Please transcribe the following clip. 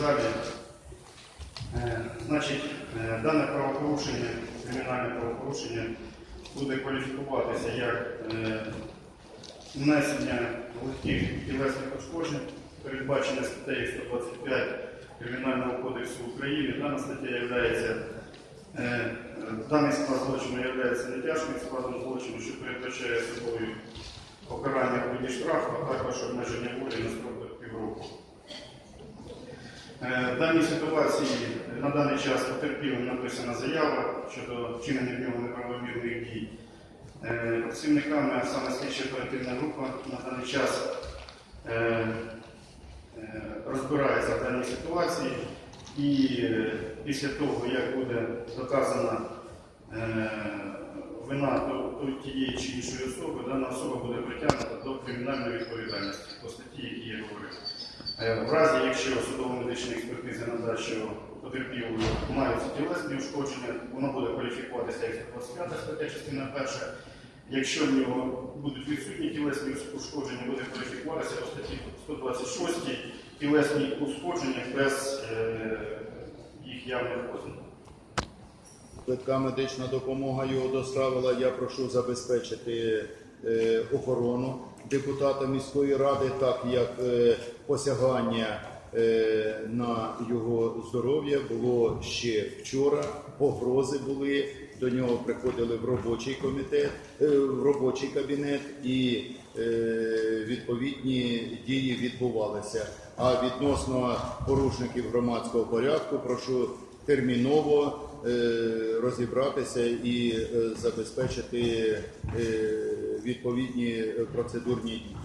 залі. Е, Значить, е, дане правопорушення, кримінальне правопорушення буде кваліфікуватися як е, внесення легких тілесних пошкоджень, передбачене статтею 125 Кримінального кодексу України. Дана стаття є даний склад злочину є нетяжким складом злочину, що передбачає собою покарання у виді штрафу, а також обмеження волі на строк В даній ситуації на даний час потерпілим написана заява щодо вчинення в нього неправомірних дій. Е, Працівниками, саме слідча оперативна група на даний час е, е, розбирається в даній ситуації і е, після того, як буде доказана е, вина тієї чи іншої особи, дана особа буде притягнута до кримінальної відповідальності по статті, які я говорив. Е, В разі, якщо судово-медична експертиза надасть, що потерпілою маються тілесні ушкодження, воно буде кваліфікуватися як 125 стаття, частина перша. Якщо в нього будуть відсутні тілесні ушкодження, буде кваліфікуватися по статті 126 тілесні ушкодження без е, їх явних ознак. Швидка медична допомога його доставила. Я прошу забезпечити охорону депутата міської ради, так як е, посягання е, на його здоров'я було ще вчора. Погрози були. До нього приходили в робочий комітет, е, в робочий кабінет, і е, відповідні дії відбувалися. А відносно порушників громадського порядку, прошу терміново е, розібратися і е, забезпечити е, відповідні процедурні дії.